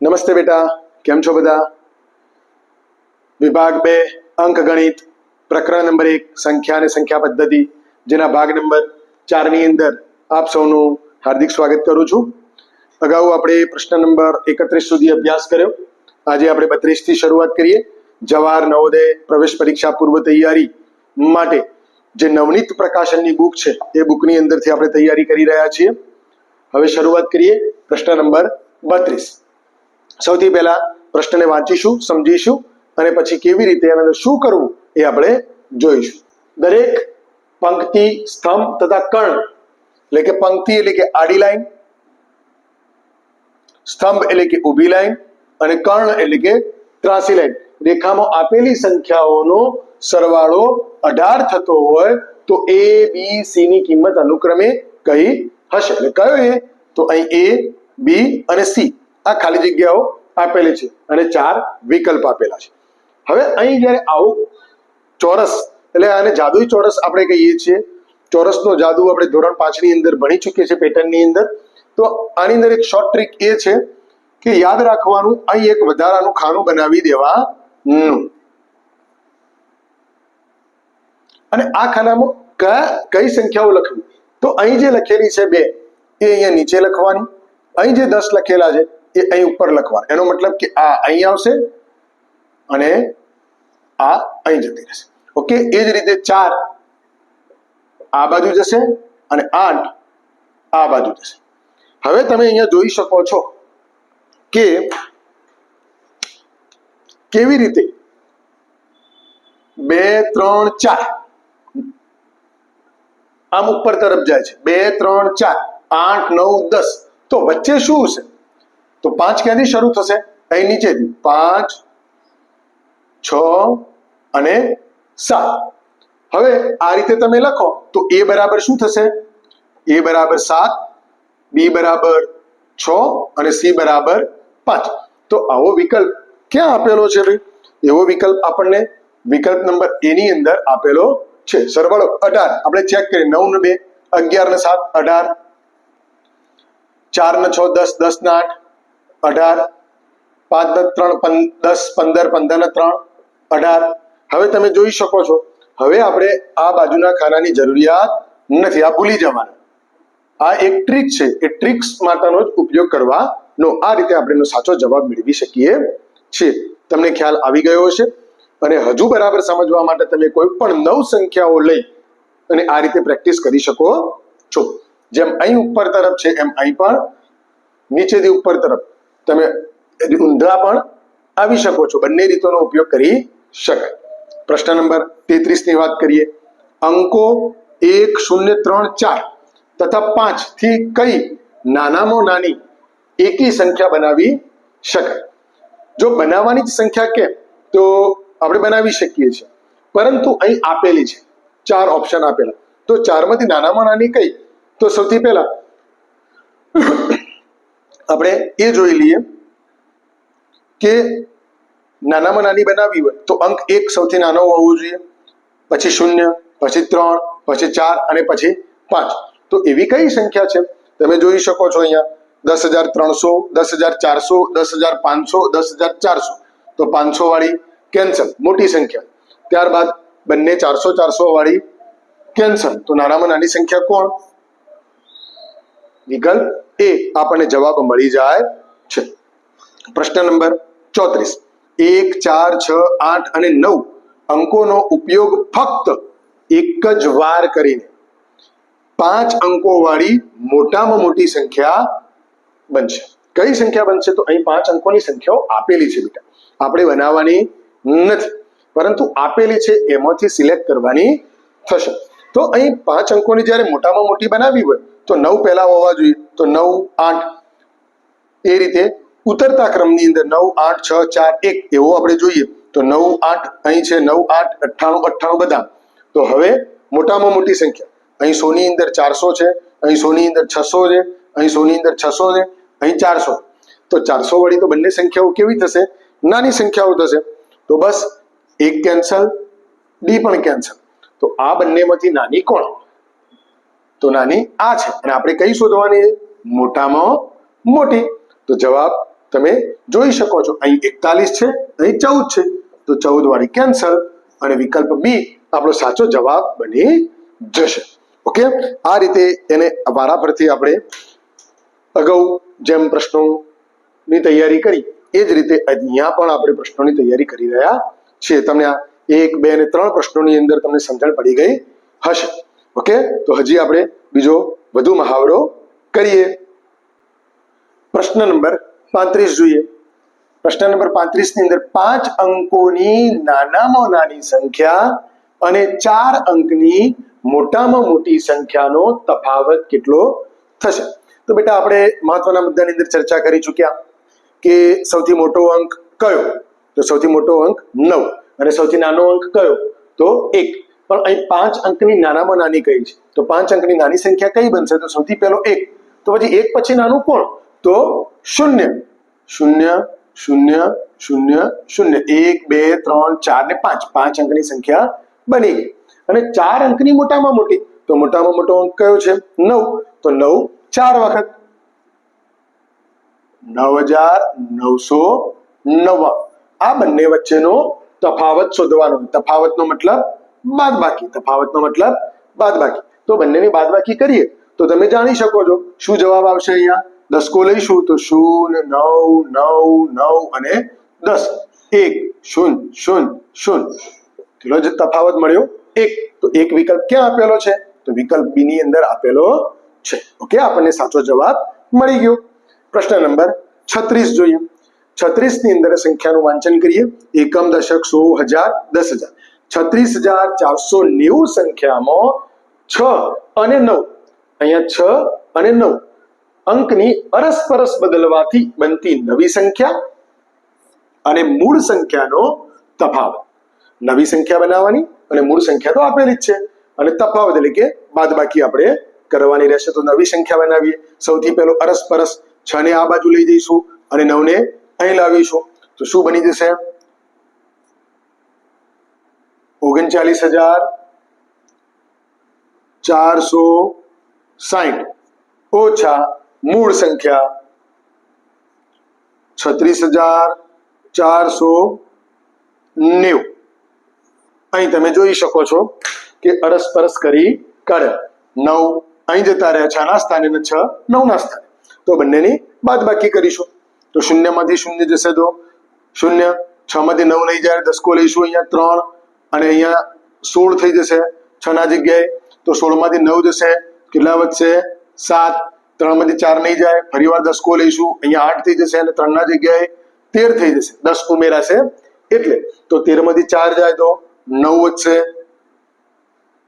નમસ્તે બેટા, કેમ છો બધા? વિભાગ બે, અંક ગણિત, પ્રકરણ નંબર એક, સંખ્યા અને સંખ્યા પદ્ધતિ, જેના ભાગ નંબર ચારની અંદર આપ સૌનું હાર્દિક સ્વાગત કરું છું. અગાઉ આપણે પ્રશ્ન નંબર એકત્રીસ સુધી અભ્યાસ કર્યો. આજે આપણે બત્રીસથી શરૂઆત કરીએ. જવાહર નવોદય પ્રવેશ પરીક્ષા પૂર્વ તૈયારી માટે જે નવનીત પ્રકાશનની બુક છે, એ બુકની અંદરથી આપણે તૈયારી કરી રહ્યા છીએ. હવે શરૂઆત કરીએ પ્રશ્ન નંબર બત્રીસ. સૌથી પહેલા પ્રશ્નને વાંચીશું, સમજીશું અને પછી કેવી રીતે અંદર શું કરવું એ આપણે જોઈશું. દરેક પંક્તિ સ્તંભ તથા કર્ણ એટલે કે પંક્તિ એટલે કે આડી લાઈન, સ્તંભ એટલે કે ઊભી લાઈન અને કર્ણ એટલે કે ત્રાસી લાઈન. રેખામાં આપેલી સંખ્યાઓનો સરવાળો અઢાર થતો હોય તો એ બી સી ની કિંમત અનુક્રમે કઈ હશે? એટલે કયો એ? તો અહીં એ બી અને સી આ ખાલી જગ્યાઓ આપેલી છે અને ચાર વિકલ્પ આપેલા છે. હવે અહીં જ્યારે આવું ચોરસ, એટલે આને જાદુઈ ચોરસ આપણે કહીએ છીએ. ચોરસનો જાદુ આપણે ધોરણ પાંચની અંદર ભણી ચૂકીએ છીએ પેટર્નની અંદર. તો આની અંદર એક શોર્ટ ટ્રીક એ છે કે યાદ રાખવાનું, અહીં એક વધારાનું ખાનું બનાવી દેવાનું. અને આ ખાનામાં કયા, કઈ સંખ્યાઓ લખવી? તો અહીં જે લખેલી છે બે, એ અહીંયા નીચે લખવાની. અહીં જે દસ લખેલા છે એ અહીં ઉપર લખવા. એનો મતલબ કે આ અહીં આવશે અને આ અહીં જતી રહેશે. ઓકે એ જ રીતે ચાર આ બાજુ જશે અને આઠ આ બાજુ જશે. હવે તમે અહીંયા જોઈ શકો છો કે કેવી રીતે બે, ત્રણ, ચાર આમ ઉપર તરફ જાય છે. બે, ત્રણ, ચાર આઠ, નવ, દસ. તો વચ્ચે શું છે તો પાંચ ક્યાંથી શરૂ થશે? અહીં નીચેથી. પાંચ, છ અને સાત. હવે આ રીતે તમે લખો, તો એ બરાબર શું થશે? એ બરાબર સાત, બી બરાબર છ અને સી બરાબર પાંચ. તો આવો વિકલ્પ ક્યાં આપેલો છે ભાઈ? એવો વિકલ્પ આપણને વિકલ્પ નંબર એની અંદર આપેલો છે. સરવાળો અઢાર. આપણે ચેક કરીએ. નવ ને બે, અગિયાર ને સાત, અઢાર. ચાર ને છ, દસ. દસ ને આઠ. અઢાર, પાંચ ત્રણ દસ, પંદર પંદર ને ત્રણ, અઢાર. હવે તમે જોઈ શકો છો, હવે આપણે આ બાજુના ખાનાની જરૂરિયાત નથી, આ ભૂલી જવાના. આ એક ટ્રીક છે, એ ટ્રિક્સ માટેનો જ ઉપયોગ કરવાનો. આ રીતે આપણે એનો સાચો જવાબ મેળવી શકીએ છીએ. તમને ખ્યાલ આવી ગયો હશે? અને હજુ બરાબર સમજવા માટે તમે કોઈ પણ નવ સંખ્યાઓ લઈ અને આ રીતે પ્રેક્ટિસ કરી શકો છો. જેમ અહીં ઉપર તરફ છે, એમ અહીં પણ. નીચેથી ઉપર તરફ. તમે ઊંધા પણ આવી શકો છો. બંને રીતોનો ઉપયોગ કરી શકાય. પ્રશ્ન નંબર તેત્રીસની વાત કરીએ. અંકો એક, શૂન્ય, ત્રણ, ચાર તથા પાંચથી કઈ નાનામાં નાની એકી સંખ્યા બનાવી શકાય. જો બનાવવાની જ સંખ્યા કેમ? તો આપણે બનાવી શકીએ છીએ. પરંતુ અહીં આપેલી છે. ચાર ઓપ્શન આપેલા. તો ચારમાંથી નાનામાં નાની કઈ? તો સૌથી પહેલા આપણે એ જોઈ લઈએ કે નાનામાં નાની બનાવવી હોય તો અંક એક સૌથી નાનો હોવો જોઈએ, પછી શૂન્ય, પછી ત્રણ, પછી ચાર અને પછી પાંચ. તો એવી કઈ સંખ્યા છે? તમે જોઈ શકો છો અહીંયા, દસ હજાર ત્રણસો, દસ હજાર ચારસો, દસ હજાર પાંચસો, દસ હજાર ચારસો. તો પાંચસો વાળી કેન્સલ મોટી સંખ્યા. ત્યારબાદ બંને ચારસો ચારસો વાળી કેન્સલ તો નાનામાં નાની સંખ્યા કોણ? વિકલ્પ એ આપણને જવાબ મળી જાય છે. પ્રશ્ન નંબર ચોત્રીસ. એક, ચાર, છ, આઠ અને નવ અંકોનો ઉપયોગ ફક્ત એક જ વાર કરીને પાંચ અંકો વાળી મોટામાં મોટી સંખ્યા બનશે. કઈ સંખ્યા બનશે? તો અહીં પાંચ અંકોની સંખ્યાઓ આપેલી છે બેટા. આપણે બનાવવાની નથી. પરંતુ આપેલી છે, એમાંથી સિલેક્ટ કરવાની થશે. તો અહીં પાંચ અંકોની જ્યારે મોટામાં મોટી બનાવવી હોય, તો નવ પહેલા હોવા જોઈએ. તો નવ, આઠ. એ રીતે ઉતરતા ક્રમની અંદર નવ, આઠ, છ, ચાર, એક એવો આપણે જોઈએ. તો નવ, આઠ, અહીં છે નવ, આઠ, અઠ્ઠાણું અઠ્ઠાણું બધા. તો હવે મોટામાં મોટી સંખ્યા. અહીં સોની અંદર ચારસો છે, અહીં સોની અંદર છસો છે, અહીં સોની અંદર છસો છે, અહીં ચારસો. તો ચારસો વળી તો બંને સંખ્યાઓ કેવી થશે? નાની સંખ્યાઓ થશે. તો બસ એક કેન્સલ, ડી પણ કેન્સલ. તો આ બંનેમાંથી નાની કોણ? તો નાની આ છે. અને આપણે કઈ શોધવાની? મોટામાં મોટી. તો જવાબ તમે જોઈ શકો છો. અહીં એકતાલીસ છે, અહીં ચૌદ છે. તો ચૌદ વાળી કેન્સલ અને વિકલ્પ બી આપણો સાચો જવાબ બની જશે. ઓકે? આ રીતે એને વારાફરતી આપણે અગાઉ જેમ પ્રશ્નોની તૈયારી કરી, એ જ રીતે અહીંયા પણ આપણે પ્રશ્નોની તૈયારી કરી રહ્યા છીએ. તમને આ એક, બે અને ત્રણ પ્રશ્નોની અંદર તમને સમજણ પડી ગઈ હશે. ઓકે? તો હજી આપણે બીજો વધુ મહાવરો કરીએ. પ્રશ્ન નંબર પાંત્રીસ જોઈએ. પ્રશ્ન નંબર પાંત્રીસની અંદર પાંચ અંકોની નાનામાં નાની સંખ્યા અને ચાર અંકની મોટામાં મોટી સંખ્યાનો તફાવત કેટલો થશે? તો બેટા, આપણે મહત્વના મુદ્દાની અંદર ચર્ચા કરી ચૂક્યા કે સૌથી મોટો અંક કયો? તો સૌથી મોટો અંક નવ. અને સૌથી નાનો અંક કયો? તો એક. પણ અહીં પાંચ અંકની નાનામાં નાની કઈ છે? તો પાંચ અંકની નાની સંખ્યા કઈ બનશે? તો સૌથી પહેલો એક. તો પછી એક પછી નાનું કોણ? તો શૂન્ય. શૂન્ય શૂન્ય શૂન્ય શૂન્ય. એક, બે, ત્રણ, ચાર ને પાંચ. પાંચ અંકની સંખ્યા બની ગઈ. અને ચાર અંકની મોટામાં મોટી. તો મોટામાં મોટો અંક કયો છે? નવ. તો નવ ચાર વખત. નવ હજાર નવસો નવ્વાણું. આ બંને વચ્ચેનો તફાવત શોધવાનો તફાવતનો મતલબ બાદબાકી. તફાવતનો મતલબ બાદબાકી. તો બંનેની બાદબાકી કરીએ તો તમે જાણી શકો છો શું જવાબ આવશે અહીંયા? દસકો લઈશું તો શૂન્ય નવ નવ નવ અને દસ. એક શૂન્ય શૂન્ય શૂન્ય કેટલો જ તફાવત મળ્યો? એક. તો એક વિકલ્પ ક્યાં આપેલો છે? તો વિકલ્પ બી ની અંદર આપેલો છે. ઓકે, આપણને સાચો જવાબ મળી ગયો. પ્રશ્ન નંબર છત્રીસ જોઈએ. છત્રીસની અંદર સંખ્યાનું વાંચન કરીએ. એકમ દશક સો હજાર દસ હજાર. છત્રીસ હજાર ચારસો નેવું સંખ્યામાં છ અને નવ. અહીંયા છ અને નવ. અંકની અરસપરસ બદલવાથી બનતી નવી સંખ્યા અને મૂળ સંખ્યાનો તફાવત. નવી સંખ્યા બનાવવાની અને મૂળ સંખ્યા તો આપેલી જ છે. અને તફાવત એટલે કે બાદબાકી આપણે કરવાની રહેશે. તો નવી સંખ્યા બનાવીએ. સૌથી પહેલો અરસપરસ. છ ને આ બાજુ લઈ જઈશું અને નવ ને અહીં લાવીશું. તો શું બની જશે? ઓગણચાલીસ હજાર ચારસો સાઈઠ. ઓછા મૂળ સંખ્યા છત્રીસ હજાર ચારસો નેવું. અહીં તમે જોઈ શકો છો કે અરસપરસ કરી કાઢે. નવ અહીં જતા રહ્યા છ. ના સ્થાને છ નવ ના સ્થાને. તો બંનેની બાદ બાકી કરીશું. તો શૂન્યમાંથી શૂન્ય જશે તો શૂન્ય. છ માંથી નવ લઈ જાય, દસકો લઈશું અહીંયા ત્રણ અને અહીંયા સોળ થઈ જશે છ ના જગ્યાએ. તો સોળમાંથી નવ જશે, કેટલા વધશે? સાત. ત્રણમાંથી ચાર નહીં જાય ફરી વાર દસકો લઈશું, અહીંયા આઠ થઈ જશે અને ત્રણ ના જગ્યાએ તેર થઈ જશે. દસ ઉમેરાશે એટલે તો તેરમાંથી ચાર જાય તો નવ વધશે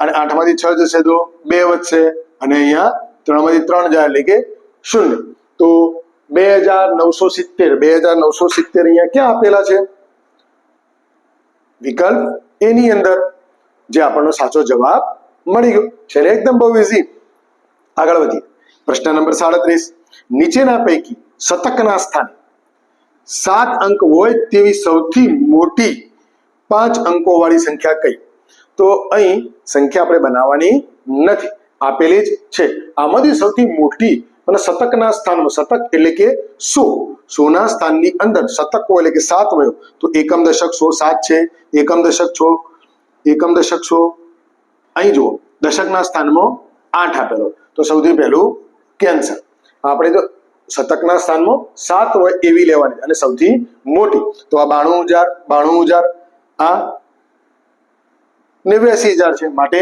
અને આઠમાંથી છ જશે તો બે વધશે અને અહીંયા ત્રણમાંથી ત્રણ જાય એટલે કે શૂન્ય. તો બે હજાર નવસો સિત્તેર, બે હજાર નવસો સિત્તેર અહીંયા ક્યાં આપેલા છે? વિકલ્પ એની અંદર, જે આપણનો સાચો જવાબ મળી ગયો. છે ને એકદમ બહુ ઇઝી આગળ વધીએ. પ્રશ્ન નંબર સાડત્રીસ. નીચેના પૈકી શતકના સ્થાને સાત અંક હોય તેવી સૌથી મોટી પાંચ અંકો વાળી સંખ્યા કઈ? તો અહીં સંખ્યા આપણે બનાવવાની નથી. આપેલી જ છે. આમાંથી સૌથી મોટી અને શતકના સ્થાનમાં શતક એટલે કે સો. સોના સ્થાનની અંદર શતકો એટલે કે સાત વયો તો એકમ દશક સો સાત છે, એકમ દશક છો, એકમ દશક સો. અહીં જુઓ, દશકના સ્થાનમાં આઠ આપેલો. તો સૌથી પહેલું કેન્સર. આપણે જો શતકના સ્થાનમાં સાત હોય એવી લેવાની. અને સૌથી મોટી, તો આ બાણું હજાર બાણું હજાર, આ નેવ્યાસી હજાર છે. માટે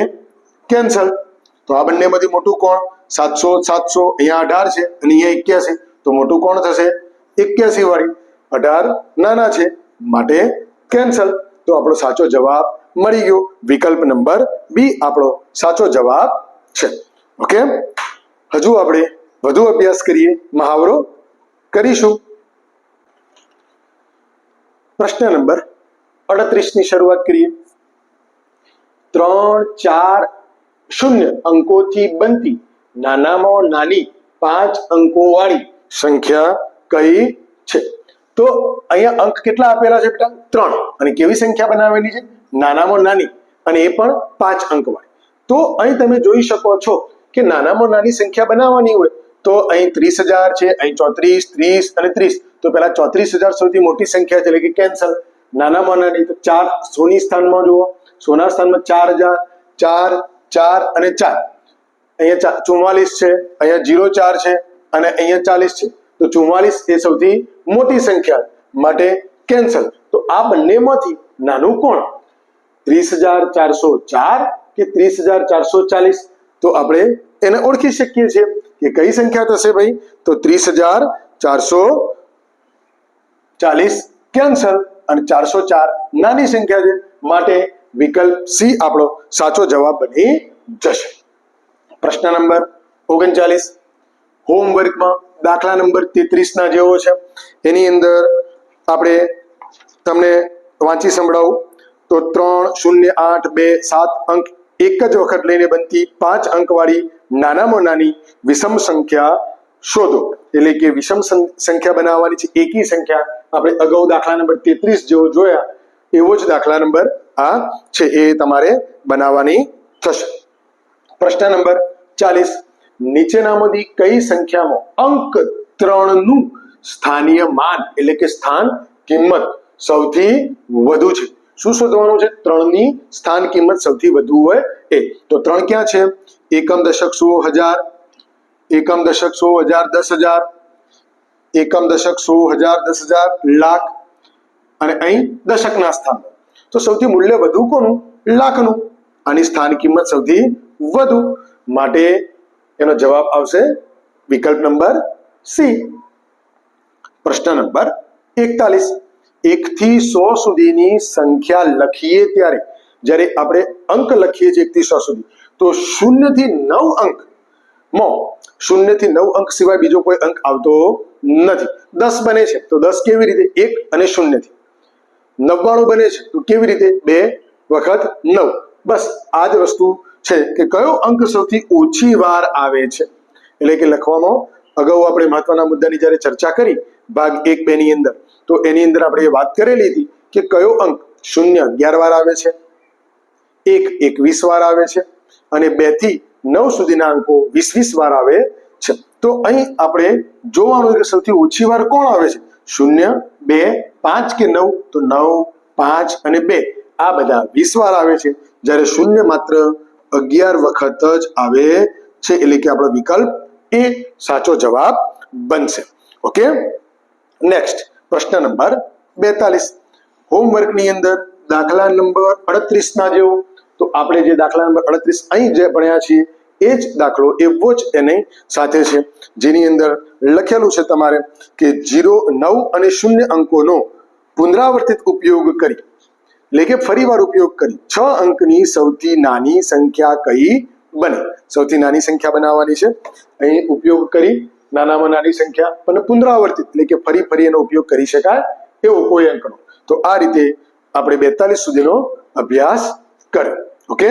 કેન્સલ તો આ બંનેમાંથી મોટું કોણ? સાતસો સાતસો, અહીંયા અઢાર છે અને અહીંયા એક્યાસી. તો મોટું કોણ થશે? એક્યાસી વાળી. અઢાર નાના છે. માટે કેન્સલ તો આપણો સાચો જવાબ મળી ગયો. વિકલ્પ નંબર બી આપણો સાચો જવાબ છે. ઓકે? હજુ આપણે વધુ અભ્યાસ કરીએ. મહાવરો કરીશું. પ્રશ્ન નંબર અડત્રીસની શરૂઆત કરીએ. ત્રણ ચાર શૂન્ય અંકોથી બનતી નાનામાં નાની પાંચ અંકો વાળી સંખ્યા કઈ છે? તો અહીંયા અંક કેટલા આપેલા છે બેટા? ત્રણ. અને કેવી સંખ્યા બનાવેલી છે? નાનામાં નાની. અને એ પણ પાંચ અંક વાળી તો અહીં તમે જોઈ શકો છો કે નાનામાં નાની સંખ્યા બનાવવાની હોય તો અહીં ત્રીસ હજાર છે, અહીં ચોત્રીસ, ત્રીસ અને ત્રીસ. તો તો પેલા ચોત્રીસ હજાર સૌથી મોટી સંખ્યા છે, એટલે કે કેન્સલ. નાનામાં નાની તો ચાર. સોની સ્થાનમાં જુઓ. સોના સ્થાનમાં ચાર હજાર, ચાર ચાર અને ચાર. અહીંયા ચુમ્માલીસ છે, અહીંયા જીરો ચાર છે અને અહીંયા ચાલીસ છે. તો ચુમ્માલીસ એ સૌથી મોટી સંખ્યા માટે કેન્સલ તો આ બંનેમાંથી નાનું કોણ? ત્રીસ હજાર ચારસો ચાર કે ત્રીસ હજાર ચારસો ચાલીસ? તો આપણે એને ઓળખી શકીએ છીએ કે કઈ સંખ્યા થશે ભાઈ? તો ત્રીસ હજાર ચારસો ચાલીસ કેન્સલ અને ચારસો ચાર નાની સંખ્યા છે. માટે વિકલ્પ સી આપણો સાચો જવાબ બની જશે. પ્રશ્ન નંબર ઓગણચાલીસ. હોમવર્કમાં દાખલા નંબર તેત્રીસ ના જેવો છે. એની અંદર આપણે તમને વાંચી સંભળાવું. તો ત્રણ શૂન્ય આઠ બે સાત અંક એક જ વખત લઈને બનતી પાંચ અંકવાળી નાનામાં નાની વિષમ સંખ્યા શોધો. એટલે કે વિષમ સંખ્યા બનાવવાની છે. એકી સંખ્યા આપણે અગાઉ દાખલા નંબર તેત્રીસ જેવો જોયા. એવો જ દાખલા નંબર આ છે. એ તમારે બનાવવાની થશે. પ્રશ્ન નંબર ચાલીસ. નીચેનામાંથી કઈ સંખ્યામાં અંક ત્રણનું સ્થાનીય માન એટલે કે સ્થાન કિંમત સૌથી વધુ છે. શું શોધવાનું છે? ત્રણની સ્થાન કિંમત સૌથી વધુ હોય એ. તો ત્રણ ક્યાં છે? એકમ દશક સો હજાર, એકમ દશક સો હજાર દસ હજાર, એકમ દશક સો હજાર દસ હજાર લાખ અને અહીં દશકના સ્થાન. તો સૌથી મૂલ્ય વધુ કોનું? લાખનું. આની સ્થાન કિંમત સૌથી વધુ. માટે એનો જવાબ આવશે વિકલ્પ નંબર સી. પ્રશ્ન નંબર એકતાલીસ. એક થી સો સુધીની સંખ્યા લખીએ ત્યારે, જ્યારે આપણે અંક લખીએ છીએ એક થી સો સુધી, તો શૂન્યથી નવ અંકમાં શૂન્યથી નવ અંક સિવાય બીજો કોઈ અંક આવતો નથી. દસ બને છે, તો દસ કેવી રીતે? એક અને શૂન્યથી નવ્વાણું બને છે, તો કેવી રીતે? બે વખત નવ. બસ, આ જ વસ્તુ છે કે કયો અંક સૌથી ઓછી વાર આવે છે? એટલે કે લખવામાં અગાઉ આપણે મહત્વના મુદ્દાની જ્યારે ચર્ચા કરી, ભાગ એક બે ની અંદર, તો એની અંદર આપણે વાત કરેલી હતી કે કયો અંક શૂન્ય અગિયાર વાર આવે છે, એક એકવીસ વાર આવે છે અને બેથી નવ સુધીના અંકો વીસ વીસ વાર આવે છે. તો અહીં આપણે જોવાનું કે સૌથી ઓછી વાર કોણ આવે છે? શૂન્ય, બે, પાંચ કે નવ? તો નવ, પાંચ અને બે. આ બધા વીસ વાર આવે છે. જ્યારે શૂન્ય માત્ર અગિયાર વખત જ આવે છે, એટલે કે આપણો વિકલ્પ એ સાચો જવાબ બનશે. ઓકે? નેક્સ્ટ પ્રશ્ન નંબર બેતાલીસ. હોમવર્કની અંદર દાખલા નંબર અડત્રીસ ના જેવો. તો આપણે જે દાખલા નંબર અડત્રીસ અહીં જે ભણ્યા છીએ, એ જ દાખલો, એવો જ એની સાથે છે. જેની અંદર લખેલું છે તમારે કે જીરો નવ અને શૂન્ય અંકોનો પુનરાવર્તિત ઉપયોગ કરી. એટલે કે ફરીવાર ઉપયોગ કરી. છ અંકની સૌથી નાની સંખ્યા કઈ બને? સૌથી નાની સંખ્યા બનાવવાની છે. અહીં ઉપયોગ કરી નાનામાં નાની સંખ્યા અને પુનરાવર્તિત એટલે કે ફરી ફરી એનો ઉપયોગ કરી શકાય એવો કોઈ અંકનો તો આ રીતે આપણે બેતાલીસ સુધીનો અભ્યાસ કર્યો. ઓકે?